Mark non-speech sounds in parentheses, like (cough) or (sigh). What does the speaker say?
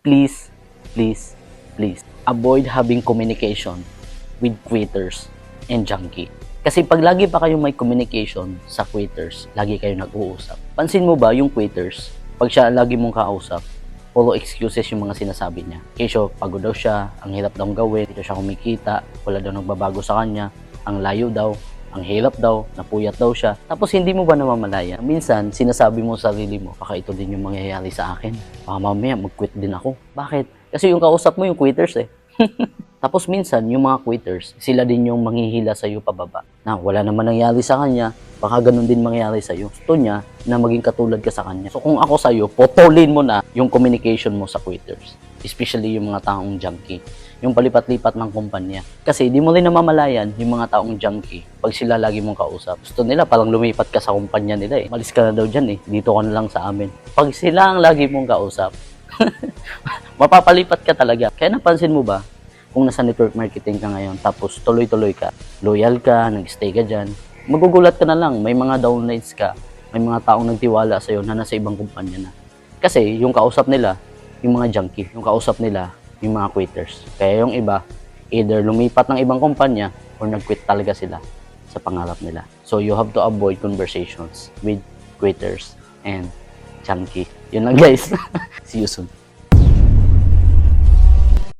please, please, please, avoid having communication with quitters and junkie. Kasi pag lagi pa kayong may communication sa quitters, lagi kayo nag-uusap. Pansin mo ba yung quitters, pag siya lagi mong kausap, puro excuses yung mga sinasabi niya. Kesyo, pagod daw siya, ang hirap daw gawin, dito siya kumikita, wala daw nagbabago sa kanya, ang layo daw, ang hirap daw, napuyat daw siya. Tapos hindi mo ba namamalaya? Minsan, sinasabi mo sa sarili mo, baka ito din yung mangyayari sa akin. Baka mamaya mag-quit din ako. Bakit? Kasi yung kausap mo yung quitters eh. (laughs) Tapos minsan, yung mga quitters, sila din yung manghihila sa iyo pababa. Na wala naman nangyari sa kanya, baka ganun din mangyari sa iyo. Gusto niya na maging katulad ka sa kanya. So kung ako sa iyo, potolin mo na yung communication mo sa quitters. Especially yung mga taong junkie. Yung palipat-lipat ng kumpanya. Kasi di mo rin namamalayan yung mga taong junkie pag sila lagi mong kausap. Gusto nila parang lumipat ka sa kumpanya nila eh. Malis ka na daw dyan eh. Dito ka na lang sa amin. Pag sila ang lagi mong kausap, (laughs) mapapalipat ka talaga. Kaya napansin mo ba, kung nasa network marketing ka ngayon, tapos tuloy-tuloy ka, loyal ka, nag-stay ka dyan, magugulat ka na lang, may mga downlines ka, may mga taong nagtiwala sa'yo na nasa ibang kumpanya na. Kasi yung kausap nila, yung mga junkie, yung kausap nila, yung mga quitters. Kaya yung iba, either lumipat ng ibang kumpanya or nag-quit talaga sila sa pangarap nila. So you have to avoid conversations with quitters and junkie. Yun lang guys. (laughs) See you soon.